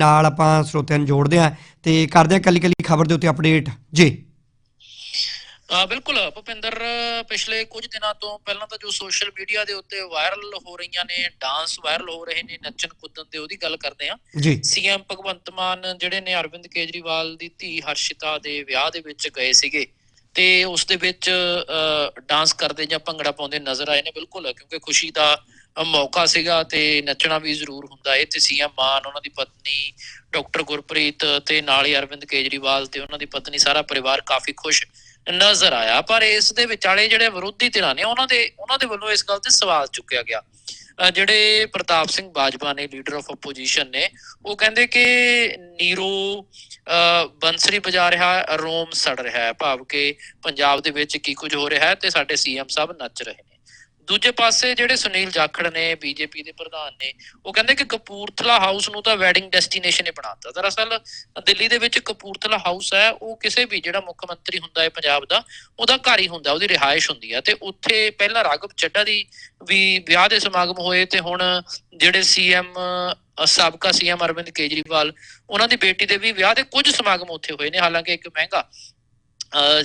ਨਾਲ ਆਪਾਂ ਸਰੋਤਿਆਂ ਨੂੰ ਜੋੜਦੇ ਹਾਂ ਤੇ ਕਰਦੇ ਹਾਂ ਕੱਲੀ ਕੱਲੀ ਖਬਰ ਦੇ ਉੱਤੇ ਅਪਡੇਟ ਜੀ। ਆ ਬਿਲਕੁਲ ਭੁਪਿੰਦਰ ਪਿਛਲੇ ਕੁਝ ਦਿਨਾਂ ਤੋਂ ਪਹਿਲਾਂ ਤਾਂ ਜੋ ਸੋਸ਼ਲ ਮੀਡੀਆ ਦੇ ਉੱਤੇ ਵਾਇਰਲ ਹੋ ਰਹੀਆਂ ਨੇ ਡਾਂਸ ਵਾਇਰਲ ਹੋ ਰਹੇ ਨੇ ਨੱਚਣ ਕੁੱਦਣ ਤੇ ਉਹਦੀ ਗੱਲ ਕਰਦੇ ਆ ਜੀ। ਸੀਐਮ ਭਗਵੰਤ ਮਾਨ ਜਿਹੜੇ ਨੇ ਅਰਵਿੰਦ ਕੇਜਰੀਵਾਲ ਦੀ ਧੀ ਹਰਸ਼ਿਤਾ ਦੇ ਵਿਆਹ ਦੇ ਵਿੱਚ ਗਏ ਸੀਗੇ ਤੇ ਉਸ ਦੇ ਵਿੱਚ ਡਾਂਸ ਕਰਦੇ ਜਾਂ ਭੰਗੜਾ ਪਾਉਂਦੇ ਨਜ਼ਰ ਆਏ ਨੇ ਬਿਲਕੁਲ ਕਿਉਂਕਿ ਖੁਸ਼ੀ ਦਾ ਮੌਕਾ ਸੀਗਾ ਤੇ ਨੱਚਣਾ ਵੀ ਜ਼ਰੂਰ ਹੁੰਦਾ ਹੈ ਤੇ ਸੀਐਮ ਮਾਨ, ਉਹਨਾਂ ਦੀ ਪਤਨੀ, ਡਾਕਟਰ ਗੁਰਪ੍ਰੀਤ ਤੇ ਨਾਲ ਹੀ ਅਰਵਿੰਦ ਕੇਜਰੀਵਾਲ ਤੇ ਉਹਨਾਂ ਦੀ ਪਤਨੀ, ਸਾਰਾ ਪਰਿਵਾਰ ਕਾਫੀ ਖੁਸ਼ ਨਜ਼ਰ ਆਇਆ। ਪਰ ਇਸ ਦੇ ਵਿਚਾਲੇ ਜਿਹੜੇ ਵਿਰੋਧੀ ਧਿਰਾਂ ਨੇ, ਉਹਨਾਂ ਦੇ ਉਹਨਾਂ ਦੇ ਵੱਲੋਂ ਇਸ ਗੱਲ ਤੇ ਸਵਾਲ ਚੁੱਕਿਆ ਗਿਆ। ਜਿਹੜੇ ਪ੍ਰਤਾਪ ਸਿੰਘ ਬਾਜਵਾ ਨੇ ਲੀਡਰ ਆਫ ਆਪੋਜੀਸ਼ਨ ਨੇ, ਉਹ ਕਹਿੰਦੇ ਕਿ ਨੀਰੋ, ਅਹ ਬੰਸਰੀ ਵਜਾ ਰਿਹਾ, ਰੋਮ ਸੜ ਰਿਹਾ ਹੈ। ਭਾਵ ਕਿ ਪੰਜਾਬ ਦੇ ਵਿੱਚ ਕੀ ਕੁਝ ਹੋ ਰਿਹਾ ਹੈ ਤੇ ਸਾਡੇ ਸੀਐਮ ਸਾਹਿਬ ਨੱਚ ਰਹੇ ਨੇ। ਦੂਜੇ ਪਾਸੇ ਜਿਹੜੇ ਸੁਨੀਲ ਜਾਖੜ ਨੇ, ਬੀਜੇਪੀ ਦੇ ਪ੍ਰਧਾਨ ਨੇ, ਉਹ ਕਹਿੰਦੇ ਕਿ ਕਪੂਰਥਲਾ ਹਾਊਸ ਨੂੰ ਤਾਂ ਵੈਡਿੰਗ ਡੈਸਟੀਨੇਸ਼ਨ ਹੀ ਬਣਾਤਾ ਦਰਅਸਲ ਦਿੱਲੀ ਦੇ ਵਿੱਚ ਕਪੂਰਥਲਾ ਹਾਊਸ ਹੈ, ਉਹ ਕਿਸੇ ਵੀ ਜਿਹੜਾ ਮੁੱਖ ਮੰਤਰੀ ਹੁੰਦਾ ਹੈ ਪੰਜਾਬ ਦਾ, ਉਹਦਾ ਘਰ ਹੀ ਹੁੰਦਾ, ਉਹਦੀ ਰਿਹਾਇਸ਼ ਹੁੰਦੀ ਹੈ ਤੇ ਉੱਥੇ ਪਹਿਲਾਂ ਰਾਘਵ ਚੱਡਾ ਦੀ ਵੀ ਵਿਆਹ ਦੇ ਸਮਾਗਮ ਹੋਏ ਤੇ ਹੁਣ ਜਿਹੜੇ ਸੀਐਮ ਸਾਬਕਾ ਸੀਐਮ ਅਰਵਿੰਦ ਕੇਜਰੀਵਾਲ, ਉਹਨਾਂ ਦੀ ਬੇਟੀ ਦੇ ਵੀ ਵਿਆਹ ਦੇ ਕੁਝ ਸਮਾਗਮ ਉੱਥੇ ਹੋਏ ਨੇ। ਹਾਲਾਂਕਿ ਇੱਕ ਮਹਿੰਗਾ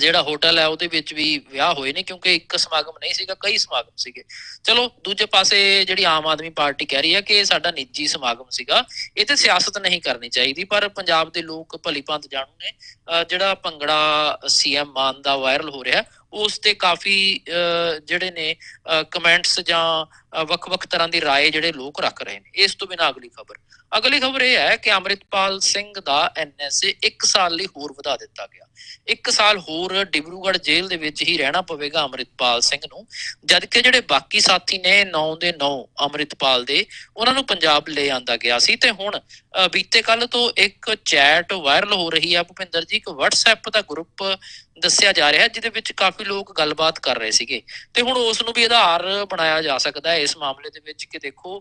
ਜਿਹੜਾ ਹੋਟਲ ਹੈ ਉਹਦੇ ਵਿੱਚ ਵੀ ਵਿਆਹ ਹੋਏ ਨੇ, ਕਿਉਂਕਿ ਇੱਕ ਸਮਾਗਮ ਨਹੀਂ ਸੀਗਾ, ਕਈ ਸਮਾਗਮ ਸੀਗੇ। ਚਲੋ, ਦੂਜੇ ਪਾਸੇ ਜਿਹੜੀ ਆਮ ਆਦਮੀ ਪਾਰਟੀ ਕਹਿ ਰਹੀ ਹੈ ਕਿ ਇਹ ਸਾਡਾ ਨਿੱਜੀ ਸਮਾਗਮ ਸੀਗਾ, ਇਹ ਤੇ ਸਿਆਸਤ ਨਹੀਂ ਕਰਨੀ ਚਾਹੀਦੀ, ਪਰ ਪੰਜਾਬ ਦੇ ਲੋਕ ਭਲੀ ਭਾਂਤ ਜਾਣੂ ਨੇ, ਅਹ ਜਿਹੜਾ ਭੰਗੜਾ ਸੀਐਮ ਮਾਨ ਦਾ ਵਾਇਰਲ ਹੋ ਰਿਹਾ, ਉਸ ਤੇ ਕਾਫੀ, ਅਹ ਜਿਹੜੇ ਨੇ ਕਮੈਂਟਸ ਜਾਂ ਵੱਖ-ਵੱਖ ਤਰ੍ਹਾਂ ਦੀ رائے ਜਿਹੜੇ ਲੋਕ ਰੱਖ ਰਹੇ ਨੇ ਇਸ ਤੋਂ ਬਿਨਾਂ ਅਗਲੀ ਖਬਰ ਅਗਲੀ ਖਬਰ ਇਹ ਹੈ ਕਿ ਅਮਰਿਤਪਾਲ ਸਿੰਘ ਦਾ ਐਨਐਸਏ 1 ਸਾਲ ਲਈ ਹੋਰ ਵਧਾ ਦਿੱਤਾ ਗਿਆ 1 ਸਾਲ ਹੋਰ ਡਿਬਰੂਗੜ੍ਹ ਜੇਲ੍ਹ ਦੇ ਵਿੱਚ ਹੀ ਰਹਿਣਾ ਪਵੇਗਾ ਅਮਰਿਤਪਾਲ ਸਿੰਘ ਨੂੰ ਜਦਕਿ ਜਿਹੜੇ ਬਾਕੀ ਸਾਥੀ ਨੇ 9 ਦੇ 9 ਅਮਰਿਤਪਾਲ ਦੇ ਉਹਨਾਂ ਨੂੰ ਪੰਜਾਬ ਲੈ ਆਂਦਾ ਗਿਆ ਸੀ ਤੇ ਹੁਣ ਅ, ਬੀਤੇ ਕੱਲ ਤੋਂ ਇੱਕ ਚੈਟ ਵਾਇਰਲ ਹੋ ਰਹੀ ਹੈ ਭੁਪਿੰਦਰ ਜੀ ਇੱਕ WhatsApp ਦਾ ਗਰੁੱਪ ਦੱਸਿਆ ਜਾ ਰਿਹਾ ਹੈ ਜਿਹਦੇ ਵਿੱਚ ਕਾਫੀ ਲੋਕ ਗੱਲਬਾਤ ਕਰ ਰਹੇ ਸੀਗੇ ਤੇ ਹੁਣ ਉਸ ਨੂੰ ਵੀ ਆਧਾਰ ਬਣਾਇਆ ਜਾ ਸਕਦਾ ਹੈ ਇਸ ਮਾਮਲੇ ਦੇ ਵਿੱਚ ਕਿ ਦੇਖੋ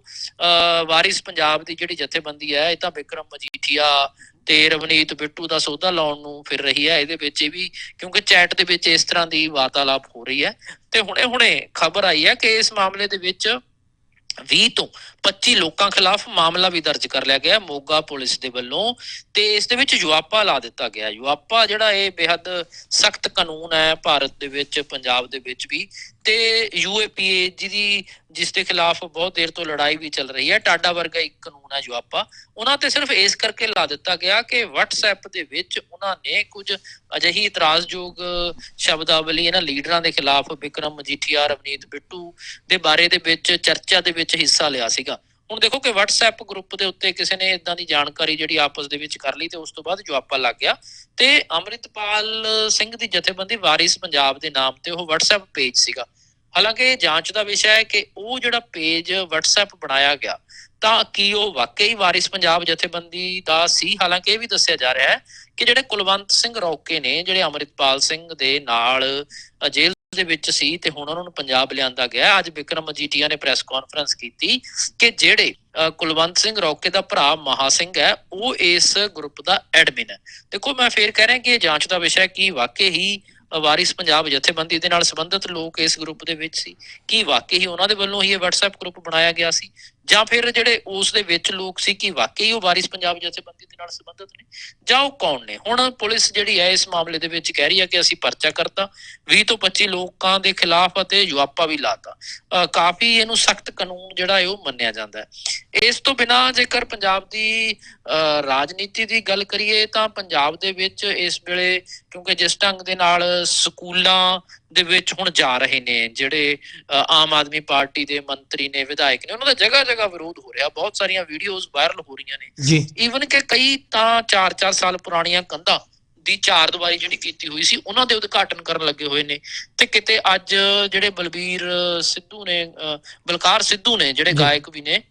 ਵਾਰਿਸ ਪੰਜਾਬ ਦੀ ਜਿਹੜੀ ਜਥੇਬੰਦੀ ਹੈ, ਇਹ ਤਾਂ ਵਿਕਰਮ ਮਜੀਠੀਆ ਤੇ ਰਵਨੀਤ ਬਿੱਟੂ ਦਾ ਸੌਦਾ ਲਾਉਣ ਨੂੰ ਫਿਰ ਰਹੀ ਹੈ। ਇਹਦੇ ਵਿੱਚ ਇਹ ਵੀ ਕਿਉਂਕਿ ਚੈਟ ਦੇ ਵਿੱਚ ਇਸ ਤਰ੍ਹਾਂ ਦੀ ਵਾਰਤਾਲਾਪ ਹੋ ਰਹੀ ਹੈ। ਤੇ ਹੁਣੇ ਹੁਣੇ ਖਬਰ ਆਈ ਹੈ ਕਿ ਇਸ ਮਾਮਲੇ ਦੇ ਵਿੱਚ 20 ਤੋਂ 25 ਲੋਕਾਂ ਖਿਲਾਫ ਮਾਮਲਾ ਵੀ ਦਰਜ ਕਰ ਲਿਆ ਗਿਆ ਮੋਗਾ ਪੁਲਿਸ ਦੇ ਵੱਲੋਂ ਤੇ ਇਸ ਦੇ ਵਿੱਚ ਯੁਆਪਾ ਲਾ ਦਿੱਤਾ ਗਿਆ ਯੁਆਪਾ ਜਿਹੜਾ ਇਹ ਬੇहद ਸਖਤ ਕਾਨੂੰਨ ਹੈ ਭਾਰਤ ਦੇ ਵਿੱਚ, ਪੰਜਾਬ ਦੇ ਵਿੱਚ ਵੀ ਤੇ ਯੂਏਪੀਏ ਜਿਹਦੀ, ਜਿਸ ਦੇ ਖਿਲਾਫ ਬਹੁਤ ਦੇਰ ਤੋਂ ਲੜਾਈ ਵੀ ਚੱਲ ਰਹੀ ਹੈ, ਟਾਡਾ ਵਰਗਾ ਇੱਕ ਕਾਨੂੰਨ ਹੈ ਯੁਆਪਾ। ਉਹਨਾਂ ਤੇ ਸਿਰਫ ਇਸ ਕਰਕੇ ਲਾ ਦਿੱਤਾ ਗਿਆ ਕਿ WhatsApp ਦੇ ਵਿੱਚ ਉਹਨਾਂ ਨੇ ਕੁਝ ਅਜਿਹੀ ਇਤਰਾਜ਼ਯੋਗ ਸ਼ਬਦਾਵਲੀ ਇਹਨਾਂ ਲੀਡਰਾਂ ਦੇ ਖਿਲਾਫ ਵਿਕਰਮ ਮਜੀਠੀਆ ਰਵਨੀਤ ਬਿੱਟੂ ਦੇ ਬਾਰੇ ਦੇ ਵਿੱਚ, ਚਰਚਾ ਦੇ ਵਿੱਚ ਹਿੱਸਾ ਲਿਆ ਸੀਗਾ। ਹੁਣ ਦੇਖੋ ਕਿ WhatsApp ਗਰੁੱਪ ਦੇ ਉੱਤੇ ਕਿਸੇ ਨੇ ਇਦਾਂ ਦੀ ਜਾਣਕਾਰੀ ਜਿਹੜੀ ਆਪਸ ਦੇ ਵਿੱਚ ਕਰ ਲਈ ਤੇ ਉਸ ਤੋਂ ਬਾਅਦ ਜਵਾਬਾ ਲੱਗ ਗਿਆ ਤੇ ਅੰਮ੍ਰਿਤਪਾਲ ਸਿੰਘ ਦੀ ਜਥੇਬੰਦੀ ਵਾਰਿਸ ਪੰਜਾਬ ਦੇ ਨਾਮ ਤੇ ਉਹ WhatsApp ਪੇਜ ਸੀਗਾ। ਹਾਲਾਂਕਿ ਇਹ ਜਾਂਚ ਦਾ ਵਿਸ਼ਾ ਹੈ ਕਿ ਉਹ ਜਿਹੜਾ ਪੇਜ WhatsApp ਬਣਾਇਆ ਗਿਆ ਤਾਂ ਕੀ ਉਹ ਵਾਕਈ ਵਾਰਿਸ ਪੰਜਾਬ ਜਥੇਬੰਦੀ ਦਾ ਸੀ? ਹਾਲਾਂਕਿ ਇਹ ਵੀ ਦੱਸਿਆ ਜਾ ਰਿਹਾ ਹੈ ਕਿ ਜਿਹੜੇ ਕੁਲਵੰਤ ਸਿੰਘ ਰੌਕੇ ਨੇ ਜਿਹੜੇ ਅੰਮ੍ਰਿਤਪਾਲ ਸਿੰਘ ਦੇ ਨਾਲ ਅ, ਜੇਲ੍ਹ ਦੇ ਵਿੱਚ ਸੀ ਤੇ ਹੁਣ ਉਹਨਾਂ ਨੂੰ ਪੰਜਾਬ ਲਿਆਂਦਾ ਗਿਆ। ਅੱਜ ਵਿਕਰਮ ਮਜੀਠੀਆ ਨੇ ਪ੍ਰੈਸ ਕਾਨਫਰੰਸ ਕੀਤੀ ਕਿ ਜਿਹੜੇ ਕੁਲਵੰਤ ਸਿੰਘ ਰੌਕੇ ਦਾ ਭਰਾ ਮਹਾ ਸਿੰਘ ਹੈ, ਉਹ ਇਸ ਗਰੁੱਪ ਦਾ ਐਡਮਿਨ ਹੈ। ਦੇਖੋ, ਮੈਂ ਫੇਰ ਕਹਿ ਰਿਹਾ ਕਿ ਇਹ ਜਾਂਚ ਦਾ ਵਿਸ਼ਾ ਕੀ ਵਾਕਈ ਹੀ ਵਾਰਿਸ ਪੰਜਾਬ ਜਥੇਬੰਦੀ ਦੇ ਨਾਲ ਸੰਬੰਧਿਤ ਲੋਕ ਇਸ ਗਰੁੱਪ ਦੇ ਵਿੱਚ ਸੀ। ਕੀ ਵਾਕਈ ਹੀ ਉਹਨਾਂ ਦੇ ਵੱਲੋਂ ਹੀ ਇਹ WhatsApp ਗਰੁੱਪ ਬਣਾਇਆ ਗਿਆ ਸੀ? ਜਾਂ ਫਿਰ ਜਿਹੜੇ ਉਸ ਦੇ ਵਿੱਚ ਲੋਕ ਸੀ ਕਿ ਵਾਕਈ ਉਹ ਵਾਰਿਸ ਪੰਜਾਬ ਜਥੇਬੰਦੀ ਦੇ ਨਾਲ ਸੰਬੰਧਿਤ ਨੇ ਜਾਂ ਉਹ ਕੌਣ ਨੇ? ਹੁਣ ਪੁਲਿਸ ਜਿਹੜੀ ਹੈ ਇਸ ਮਾਮਲੇ ਦੇ ਵਿੱਚ ਕਹਿ ਰਹੀ ਹੈ ਕਿ ਅਸੀਂ ਪਰਚਾ ਕਰਤਾ 20 ਤੋਂ 25 ਲੋਕਾਂ ਦੇ ਖਿਲਾਫ ਅਤੇ ਯੁਆਪਾ ਵੀ ਲਾਤਾ। ਅ, ਕਾਫੀ ਇਹਨੂੰ ਸਖਤ ਕਾਨੂੰਨ ਜਿਹੜਾ ਹੈ ਉਹ ਮੰਨਿਆ ਜਾਂਦਾ ਹੈ। ਇਸ ਤੋਂ ਬਿਨਾਂ ਜੇਕਰ ਪੰਜਾਬ ਦੀ ਅ, ਰਾਜਨੀਤੀ ਦੀ ਗੱਲ ਕਰੀਏ ਤਾਂ ਪੰਜਾਬ ਦੇ ਵਿੱਚ ਇਸ ਵੇਲੇ ਕਿਉਂਕਿ ਜਿਸ ਢੰਗ ਦੇ ਨਾਲ ਸਕੂਲਾਂ ਦੇ ਵਿੱਚ ਹੁਣ ਜਾ ਰਹੇ ਨੇ ਜਿਹੜੇ ਆਮ ਆਦਮੀ ਪਾਰਟੀ ਦੇ ਮੰਤਰੀ ਨੇ ਵਿਧਾਇਕ ਨੇ ਉਹਨਾਂ ਦਾ ਜਗ੍ਹਾ ਜਗ੍ਹਾ ਵਿਰੋਧ ਹੋ ਰਿਹਾ ਬਹੁਤ ਸਾਰੀਆਂ ਵੀਡੀਓਜ਼ ਵਾਇਰਲ ਹੋ ਰਹੀਆਂ ਨੇ। ਈਵਨ ਕਿ ਕਈ ਤਾਂ 4-4 ਸਾਲ ਪੁਰਾਣੀਆਂ ਕੰਧਾਂ ਦੀ ਚਾਰ ਦੀਵਾਰੀ ਜਿਹੜੀ ਕੀਤੀ ਹੋਈ ਸੀ ਉਹਨਾਂ ਦੇ ਉਦਘਾਟਨ ਕਰਨ ਲੱਗੇ ਹੋਏ ਨੇ। ਤੇ ਕਿਤੇ ਅੱਜ ਜਿਹੜੇ ਬਲਬੀਰ ਸਿੱਧੂ ਨੇ ਬਲਕਾਰ ਸਿੱਧੂ ਨੇ ਜਿਹੜੇ। ਗਾਇਕ ਵੀ ਨੇ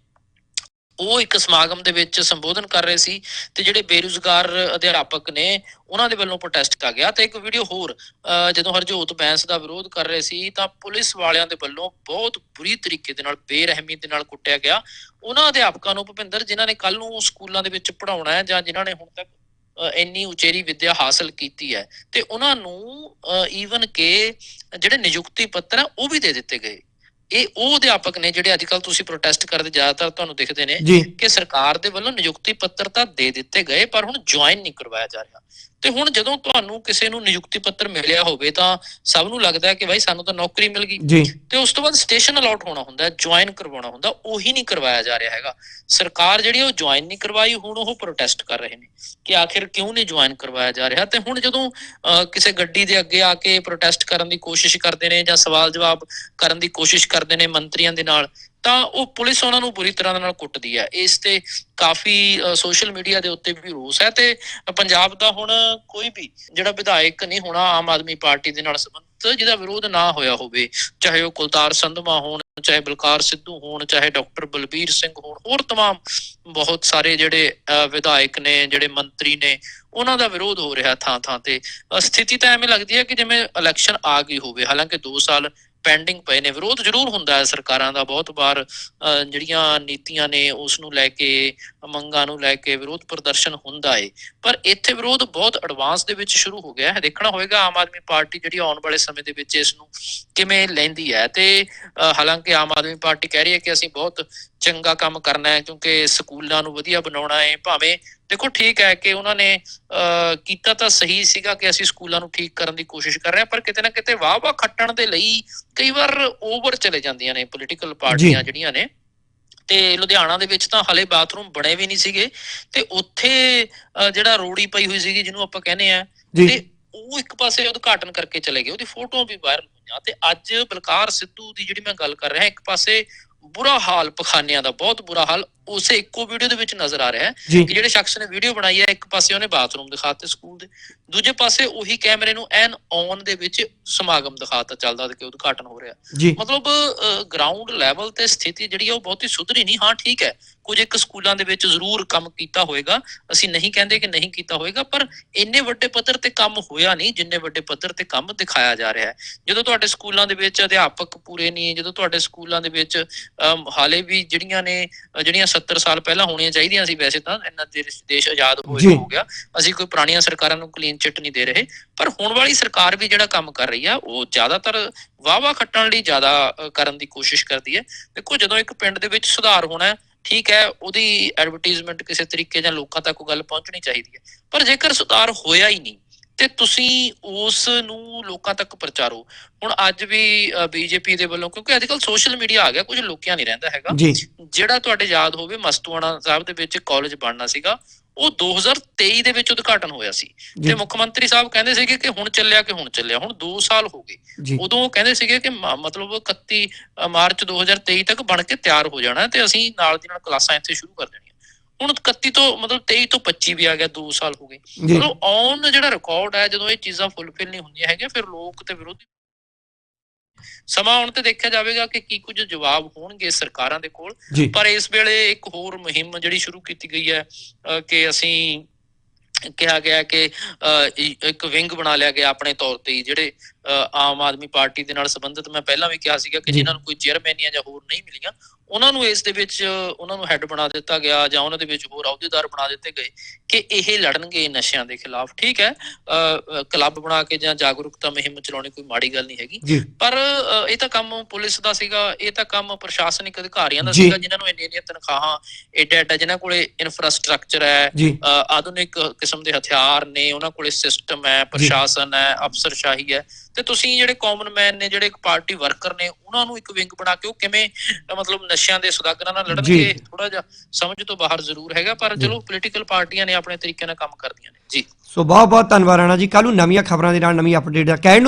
ਉਹ ਇੱਕ ਸਮਾਗਮ ਦੇ ਵਿੱਚ ਸੰਬੋਧਨ ਕਰ ਰਹੇ ਸੀ ਤੇ ਜਿਹੜੇ ਬੇਰੁਜ਼ਗਾਰ ਅਧਿਆਪਕ ਨੇ, ਉਹਨਾਂ ਦੇ ਵੱਲੋਂ ਪ੍ਰੋਟੈਸਟ ਕੀਤਾ ਗਿਆ। ਤੇ ਇੱਕ ਵੀਡੀਓ ਹੋਰ ਜਦੋਂ ਹਰਜੋਤ ਬੈਂਸ ਦਾ ਵਿਰੋਧ ਕਰ ਰਹੇ ਸੀ, ਤਾਂ ਪੁਲਿਸ ਵਾਲਿਆਂ ਦੇ ਵੱਲੋਂ ਬਹੁਤ ਬੁਰੀ ਤਰੀਕੇ ਦੇ ਨਾਲ, ਬੇਰਹਿਮੀ ਦੇ ਨਾਲ ਕੁੱਟਿਆ ਗਿਆ। ਉਹਨਾਂ ਅਧਿਆਪਕਾਂ ਨੂੰ, ਭੁਪਿੰਦਰ, ਜਿਨ੍ਹਾਂ ਨੇ ਕੱਲ ਨੂੰ ਸਕੂਲਾਂ ਦੇ ਵਿੱਚ ਪੜਾਉਣਾ ਹੈ ਜਾਂ ਜਿਨ੍ਹਾਂ ਨੇ ਹੁਣ ਤੱਕ ਇੰਨੀ ਉਚੇਰੀ ਵਿੱਦਿਆ ਹਾਸਲ ਕੀਤੀ ਹੈ, ਤੇ ਉਹਨਾਂ ਨੂੰ ਈਵਨ ਕਿ ਜਿਹੜੇ ਨਿਯੁਕਤੀ ਪੱਤਰ ਆ ਉਹ ਵੀ ਦੇ ਦਿੱਤੇ ਗਏ। ਇਹ ਉਹ ਅਧਿਆਪਕ ਨੇ ਜਿਹੜੇ ਅੱਜ ਕੱਲ ਤੁਸੀਂ ਪ੍ਰੋਟੈਸਟ ਕਰਦੇ ਜ਼ਿਆਦਾਤਰ ਤੁਹਾਨੂੰ ਦਿਖਦੇ ਨੇ ਕਿ ਸਰਕਾਰ ਦੇ ਵੱਲੋਂ ਨਿਯੁਕਤੀ ਪੱਤਰ ਤਾਂ ਦੇ ਦਿੱਤੇ ਗਏ ਪਰ ਹੁਣ ਜੁਆਇਨ ਨਹੀਂ ਕਰਵਾਇਆ ਜਾ ਰਿਹਾ। ਤੇ ਹੁਣ ਜਦੋਂ ਤੁਹਾਨੂੰ ਕਿਸੇ ਨੂੰ ਨਿਯੁਕਤੀ ਪੱਤਰ ਮਿਲਿਆ ਹੋਵੇ ਤਾਂ ਸਭ ਨੂੰ ਲੱਗਦਾ ਹੈ ਕਿ ਭਾਈ ਸਾਨੂੰ ਤਾਂ ਨੌਕਰੀ ਮਿਲ ਗਈ। ਤੇ ਉਸ ਤੋਂ ਬਾਅਦ ਸਟੇਸ਼ਨ ਅਲਾਟ ਹੋਣਾ ਹੁੰਦਾ ਜੁਆਇਨ ਕਰਵਾਉਣਾ ਹੁੰਦਾ ਉਹੀ ਨਹੀਂ ਕਰਵਾਇਆ ਜਾ ਰਿਹਾ ਹੈਗਾ। ਸਰਕਾਰ ਜਿਹੜੀ ਉਹ ਜੁਆਇਨ ਨਹੀਂ ਕਰਵਾਈ ਹੁਣ ਉਹ ਪ੍ਰੋਟੈਸਟ ਕਰ ਰਹੇ ਨੇ ਕਿ ਆਖਿਰ ਕਿਉਂ ਨਹੀਂ ਜੁਆਇਨ ਕਰਵਾਇਆ ਜਾ ਰਿਹਾ। ਤੇ ਹੁਣ ਜਦੋਂ ਕਿਸੇ ਗੱਡੀ ਦੇ ਅੱਗੇ ਆ ਕੇ ਪ੍ਰੋਟੈਸਟ ਕਰਨ ਦੀ ਕੋਸ਼ਿਸ਼ ਕਰਦੇ ਨੇ ਜਾਂ ਸਵਾਲ ਜਵਾਬ ਕਰਨ ਦੀ ਕੋਸ਼ਿਸ਼ ਕਰਦੇ ਨੇ ਮੰਤਰੀਆਂ ਦੇ ਨਾਲ ਤਾਂ ਉਹ ਪੁਲਿਸ ਉਹਨਾਂ ਨੂੰ ਬੁਰੀ ਤਰ੍ਹਾਂ ਦੇ ਨਾਲ ਕੁੱਟਦੀ ਹੈ ਇਸ ਤੇ ਕਾਫੀ ਸੋਸ਼ਲ ਮੀਡੀਆ ਦੇ ਉੱਤੇ ਵੀ ਰੋਸ ਹੈ ਤੇ ਪੰਜਾਬ ਦਾ ਹੁਣ ਕੋਈ ਵੀ ਜਿਹੜਾ ਵਿਧਾਇਕ ਨਹੀਂ ਹੋਣਾ ਆਮ ਆਦਮੀ ਪਾਰਟੀ ਦੇ ਨਾਲ ਸੰਬੰਧਿਤ ਜਿਹਦਾ ਵਿਰੋਧ ਨਾ ਹੋਇਆ ਹੋਵੇ ਚਾਹੇ ਉਹ ਕੁਲਤਾਰ ਸੰਧਵਾ ਹੋਣ ਚਾਹੇ ਬਲਕਾਰ ਸਿੱਧੂ ਹੋਣ ਚਾਹੇ ਡਾਕਟਰ ਬਲਬੀਰ ਸਿੰਘ ਹੋਣ ਹੋਰ तमाम ਬਹੁਤ ਸਾਰੇ ਜਿਹੜੇ ਅਹ, ਵਿਧਾਇਕ ਨੇ ਜਿਹੜੇ ਮੰਤਰੀ ਨੇ ਉਹਨਾਂ ਦਾ ਵਿਰੋਧ ਹੋ ਰਿਹਾ ਥਾਂ ਥਾਂ ਤੇ ਅਹ, ਸਥਿਤੀ ਤਾਂ ਐਵੇਂ ਲੱਗਦੀ ਹੈ ਕਿ ਜਿਵੇਂ ਇਲੈਕਸ਼ਨ ਆ ਗਈ ਹੋਵੇ ਹਾਲਾਂਕਿ 2 ਸਾਲ ਪੈਂਡਿੰਗ ਪਏ ਨੇ। ਵਿਰੋਧ ਜ਼ਰੂਰ ਹੁੰਦਾ ਹੈ ਸਰਕਾਰਾਂ ਦਾ। ਬਹੁਤ ਵਾਰ ਜਿਹੜੀਆਂ ਨੀਤੀਆਂ ਨੇ, ਉਸ ਨੂੰ ਲੈ ਕੇ, ਮੰਗਾਂ ਨੂੰ ਲੈ ਕੇ ਵਿਰੋਧ ਪ੍ਰਦਰਸ਼ਨ ਹੁੰਦਾ ਏ। ਪਰ ਇੱਥੇ ਵਿਰੋਧ ਬਹੁਤ ਐਡਵਾਂਸ ਦੇ ਵਿੱਚ ਸ਼ੁਰੂ ਹੋ ਗਿਆ ਹੈ। ਦੇਖਣਾ ਹੋਏਗਾ ਆਮ ਆਦਮੀ ਪਾਰਟੀ ਜਿਹੜੀ ਆਉਣ ਵਾਲੇ ਸਮੇਂ ਦੇ ਵਿੱਚ ਇਸ ਨੂੰ ਕਿਵੇਂ ਲੈਂਦੀ ਹੈ। ਤੇ ਹਾਲਾਂਕਿ ਆਮ ਆਦਮੀ ਪਾਰਟੀ ਕਹਿ ਰਹੀ ਹੈ ਕਿ ਅਸੀਂ ਬਹੁਤ ਚੰਗਾ ਕੰਮ ਕਰਨਾ ਹੈ, ਕਿਉਂਕਿ ਸਕੂਲਾਂ ਨੂੰ ਵਧੀਆ ਬਣਾਉਣਾ ਹੈ। ਭਾਵੇਂ ਦੇਖੋ ਠੀਕ ਹੈ ਕਿ ਉਹਨਾਂ ਨੇ ਕੀਤਾ ਤਾਂ ਸਹੀ ਸੀਗਾ ਕਿ ਅਸੀਂ ਸਕੂਲਾਂ ਨੂੰ ਠੀਕ ਕਰਨ ਦੀ ਕੋਸ਼ਿਸ਼ ਕਰ ਰਹੇ ਹਾਂ ਪਰ ਕਿਤੇ ਨਾ ਕਿਤੇ ਵਾਹ-ਵਾਹ ਖੱਟਣ ਦੇ ਲਈ ਕਈ ਵਾਰ ਓਵਰ ਚਲੇ ਜਾਂਦੀਆਂ ਨੇ ਪੋਲੀਟੀਕਲ ਪਾਰਟੀਆਂ ਜਿਹੜੀਆਂ ਨੇ। ਤੇ ਲੁਧਿਆਣਾ ਦੇ ਵਿੱਚ ਤਾਂ ਹਲੇ ਬਾਥਰੂਮ ਬਣੇ ਵੀ ਨਹੀਂ ਸੀਗੇ ਤੇ ਉੱਥੇ ਜਿਹੜਾ ਰੋੜੀ ਪਈ ਹੋਈ ਸੀਗੀ ਜਿਹਨੂੰ ਆਪਾਂ ਕਹਿੰਦੇ ਆ ਤੇ ਉਹ ਇੱਕ ਪਾਸੇ ਉਦਘਾਟਨ ਕਰਕੇ ਚਲੇ ਗਏ ਉਹਦੀ ਫੋਟੋਆਂ ਵੀ ਵਾਇਰਲ ਹੋਈਆਂ ਤੇ ਅੱਜ ਬਲਕਾਰ ਸਿੱਧੂ ਦੀ ਜਿਹੜੀ ਮੈਂ ਗੱਲ ਕਰ ਰਿਹਾ ਇੱਕ ਪਾਸੇ ਬੁਰਾ ਹਾਲ ਪਖਾਨਿਆਂ ਦਾ ਬਹੁਤ ਬੁਰਾ ਹਾਲ ਉਸੇ ਇੱਕੋ ਵੀਡੀਓ ਦੇ ਵਿੱਚ ਨਜ਼ਰ ਆ ਰਿਹਾ ਹੈ ਕਿ ਜਿਹੜੇ ਸ਼ਖਸ ਨੇ ਵੀਡੀਓ ਬਣਾਈ ਹੈ ਇੱਕ ਪਾਸੇ ਉਹਨੇ ਬਾਥਰੂਮ ਦਿਖਾਤੇ ਸਕੂਲ ਦੇ ਦੂਜੇ ਪਾਸੇ ਉਹੀ ਕੈਮਰੇ ਨੂੰ ਐਨ ਔਨ ਦੇ ਵਿੱਚ ਸਮਾਗਮ ਦਿਖਾਤਾ ਚੱਲਦਾ ਕਿ ਉਦਘਾਟਨ ਹੋ ਰਿਹਾ। ਮਤਲਬ ਗਰਾਊਂਡ ਲੈਵਲ ਤੇ ਸਥਿਤੀ ਜਿਹੜੀ ਆ ਉਹ ਬਹੁਤੀ ਸੁਧਰੀ ਨਹੀਂ। ਹਾਂ ਠੀਕ ਹੈ ਕੁਝ ਇੱਕ ਸਕੂਲਾਂ ਦੇ ਵਿੱਚ ਜ਼ਰੂਰ ਕੰਮ ਕੀਤਾ ਹੋਏਗਾ। ਅਸੀਂ ਨਹੀਂ ਕਹਿੰਦੇ ਕਿ ਨਹੀਂ ਕੀਤਾ ਹੋਏਗਾ ਪਰ ਇੰਨੇ ਵੱਡੇ ਪੱਧਰ ਤੇ ਕੰਮ ਹੋਇਆ ਨਹੀਂ ਜਿੰਨੇ ਵੱਡੇ ਪੱਧਰ ਤੇ ਕੰਮ ਦਿਖਾਇਆ ਜਾ ਰਿਹਾ ਹੈ। ਜਦੋਂ ਤੁਹਾਡੇ ਸਕੂਲਾਂ ਦੇ ਵਿੱਚ ਅਧਿਆਪਕ ਪੂਰੇ ਨਹੀਂ ਜਦੋਂ ਤੁਹਾਡੇ ਸਕੂਲਾਂ ਦੇ ਵਿੱਚ ਹਾਲੇ ਵੀ ਜਿਹੜੀਆਂ ਨੇ ਜਿਹੜੀਆਂ 70 ਸਾਲ ਪਹਿਲਾਂ ਹੋਣੀਆਂ ਚਾਹੀਦੀਆਂ ਸੀ ਵੈਸੇ ਤਾਂ ਇੰਨਾ ਦੇਸ਼ ਦੇਸ਼ ਆਜ਼ਾਦ ਹੋਏ ਹੋ ਗਿਆ। ਅਸੀਂ ਕੋਈ ਪੁਰਾਣੀਆਂ ਸਰਕਾਰਾਂ ਨੂੰ ਕਲੀਨ ਚਿੱਟ ਨਹੀਂ ਦੇ ਰਹੇ ਪਰ ਹੁਣ ਵਾਲੀ ਸਰਕਾਰ ਵੀ ਜਿਹੜਾ ਕੰਮ ਕਰ ਰਹੀ ਆ ਉਹ ਜ਼ਿਆਦਾਤਰ ਵਾਵਾ ਖੱਟਣ ਲਈ ਜ਼ਿਆਦਾ ਕਰਨ ਦੀ ਕੋਸ਼ਿਸ਼ ਕਰਦੀ ਹੈ। ਦੇਖੋ ਜਦੋਂ ਇੱਕ ਪਿੰਡ ਦੇ ਵਿੱਚ ਸੁਧਾਰ ਹੋਣਾ ਹੈ ਠੀਕ ਹੈ ਉਹਦੀ ਐਡਵਰਟਾਈਜ਼ਮੈਂਟ ਕਿਸੇ ਤਰੀਕੇ ਜਾਂ ਲੋਕਾਂ ਤੱਕ ਉਹ ਗੱਲ ਪਹੁੰਚਣੀ ਚਾਹੀਦੀ ਹੈ। ਪਰ ਜੇਕਰ ਸੁਧਾਰ ਹੋਇਆ ਹੀ ਨਹੀਂ ਤੇ ਤੁਸੀਂ ਉਸ ਨੂੰ ਲੋਕਾਂ ਤੱਕ ਪ੍ਰਚਾਰੋ ਹੁਣ ਅੱਜ ਵੀ ਬੀਜੇਪੀ ਦੇ ਵੱਲੋਂ ਕਿਉਂਕਿ ਅੱਜ ਕੱਲ ਸੋਸ਼ਲ ਮੀਡੀਆ ਆ ਗਿਆ ਕੁਝ ਲੋਕਿਆ ਨਹੀਂ ਰਹਿੰਦਾ ਹੈਗਾ। ਜਿਹੜਾ ਤੁਹਾਡੇ ਯਾਦ ਹੋਵੇ ਮਸਤੂਆਣਾ ਸਾਹਿਬ ਦੇ ਵਿੱਚ ਕਾਲਜ ਬਣਨਾ ਸੀਗਾ ਉਹ 2023 ਦੇ ਵਿੱਚ ਉਦਘਾਟਨ ਹੋਇਆ ਸੀ। ਤੇ ਮੁੱਖ ਮੰਤਰੀ ਸਾਹਿਬ ਕਹਿੰਦੇ ਸੀਗੇ ਕਿ ਹੁਣ ਚੱਲਿਆ ਕਿ ਹੁਣ ਚੱਲਿਆ ਹੁਣ 2 ਸਾਲ ਹੋ ਗਏ। ਉਦੋਂ ਉਹ ਕਹਿੰਦੇ ਸੀਗੇ ਕਿ ਮਤਲਬ 31 ਅ, ਮਾਰਚ 2023 ਤੱਕ ਬਣ ਕੇ ਤਿਆਰ ਹੋ ਜਾਣਾ ਤੇ ਅਸੀਂ ਨਾਲ ਦੀ ਨਾਲ ਕਲਾਸਾਂ ਇੱਥੇ ਸ਼ੁਰੂ ਕਰ ਦੇਣੀਆਂ। ਹੁਣ 31 ਤੋਂ ਮਤਲਬ 23 ਤੋਂ 25 ਵੀ ਆ ਗਿਆ 2 ਸਾਲ ਹੋ ਗਏ। ਮਤਲਬ ਔਨ ਜਿਹੜਾ ਰਿਕਾਰਡ ਹੈ ਜਦੋਂ ਇਹ ਚੀਜ਼ਾਂ ਫੁੱਲਫਿਲ ਨਹੀਂ ਹੁੰਦੀਆਂ ਹੈਗੀਆਂ ਫਿਰ ਲੋਕ ਤੇ ਵਿਰੋਧੀ ਸਮਾਂ ਆਉਣ ਤੇ ਦੇਖਿਆ ਜਾਵੇਗਾ ਕਿ ਕੀ ਕੁਝ ਜਵਾਬ ਹੋਣਗੇ ਸਰਕਾਰਾਂ ਦੇ ਕੋਲ। ਪਰ ਇਸ ਵੇਲੇ ਇੱਕ ਹੋਰ ਮੁਹਿੰਮ ਜਿਹੜੀ ਸ਼ੁਰੂ ਕੀਤੀ ਗਈ ਹੈ ਕਿ ਅਸੀਂ ਕਿਹਾ ਗਿਆ ਕਿ ਇੱਕ ਵਿੰਗ ਬਣਾ ਲਿਆ ਗਿਆ ਆਪਣੇ ਤੌਰ ਤੇ ਜਿਹੜੇ ਆਮ ਆਦਮੀ ਪਾਰਟੀ ਦੇ ਨਾਲ ਸੰਬੰਧਿਤ ਮੈਂ ਪਹਿਲਾਂ ਵੀ ਕਿਹਾ ਸੀਗਾ ਕਿ। ਜਿਨ੍ਹਾਂ ਨੂੰ ਕੋਈ ਚੇਅਰਮੈਨੀਆਂ ਜਾਂ ਹੋਰ ਨਹੀਂ ਮਿਲੀਆਂ ਉਹਨਾਂ ਨੂੰ ਇਸ ਦੇ ਵਿੱਚ ਉਹਨਾਂ ਨੂੰ ਹੈੱਡ ਬਣਾ ਦਿੱਤਾ ਗਿਆ ਜਾਂ ਉਹਨਾਂ ਦੇ ਵਿੱਚ ਹੋਰ ਅਹੁਦੇਦਾਰ ਬਣਾ ਦਿੱਤੇ ਗਏ ਕਿ ਇਹ ਲੜਨਗੇ ਨਸ਼ਿਆਂ ਦੇ ਖਿਲਾਫ ਠੀਕ ਹੈ? ਕਲੱਬ ਬਣਾ ਕੇ ਜਾਂ ਜਾਗਰੂਕਤਾ ਮੁਹਿੰਮ ਚਲਾਉਣੀ ਕੋਈ ਮਾੜੀ ਗੱਲ ਨਹੀਂ ਹੈਗੀ। ਪਰ ਇਹ ਤਾਂ ਕੰਮ ਪੁਲਿਸ ਦਾ ਸੀਗਾ ਇਹ ਤਾਂ ਕੰਮ ਪ੍ਰਸ਼ਾਸਨਿਕ ਅਧਿਕਾਰੀਆਂ ਦਾ। ਸੀਗਾ ਜਿਨ੍ਹਾਂ ਨੂੰ ਇੰਨੀਆਂ ਇੰਨੀਆਂ ਤਨਖਾਹਾਂ ਏਡਾ ਏਡਾ ਜਿਨ੍ਹਾਂ ਕੋਲੇ ਇਨਫਰਾਸਟ੍ਰਕਚਰ ਹੈ ਆਧੁਨਿਕ ਕਿਸਮ ਦੇ ਹਥਿਆਰ ਨੇ ਉਹਨਾਂ ਕੋਲੇ ਸਿਸਟਮ ਹੈ ਪ੍ਰਸ਼ਾਸਨ ਹੈ ਅਫਸਰਸ਼ਾਹੀ ਹੈ ਤੇ ਤੁਸੀਂ ਜਿਹੜੇ ਕਾਮਨ ਮੈਨ ਨੇ ਜਿਹੜੇ ਇੱਕ ਪਾਰਟੀ ਵਰਕਰ ਨੇ ਉਹਨਾਂ ਨੂੰ ਇੱਕ ਵਿੰਗ ਬਣਾ ਕੇ ਉਹ ਕਿਵੇਂ ਮਤਲਬ ਨਸ਼ਿਆਂ ਦੇ ਸੁਦਾਗਰਾਂ ਨਾਲ ਲੜਨਗੇ? ਥੋੜਾ ਜਿਹਾ ਸਮਝ ਤੋਂ ਬਾਹਰ ਜ਼ਰੂਰ ਹੈਗਾ ਪਰ। ਚਲੋ ਪੋਲੀਟੀਕਲ ਪਾਰਟੀਆਂ ਨੇ ਆਪਣੇ ਤਰੀਕੇ ਨਾਲ ਕੰਮ ਕਰਦੀਆਂ ਨੇ। ਜੀ। ਸੋ ਬਹੁਤ ਬਹੁਤ ਧੰਨਵਾਦ ਰਾਣਾ ਜੀ। ਕੱਲ ਨੂੰ ਨਵੀਆਂ ਖਬਰਾਂ ਦੇ ਨਾਲ ਨਵੀਂ ਅਪਡੇਟ ਕਹਿਣ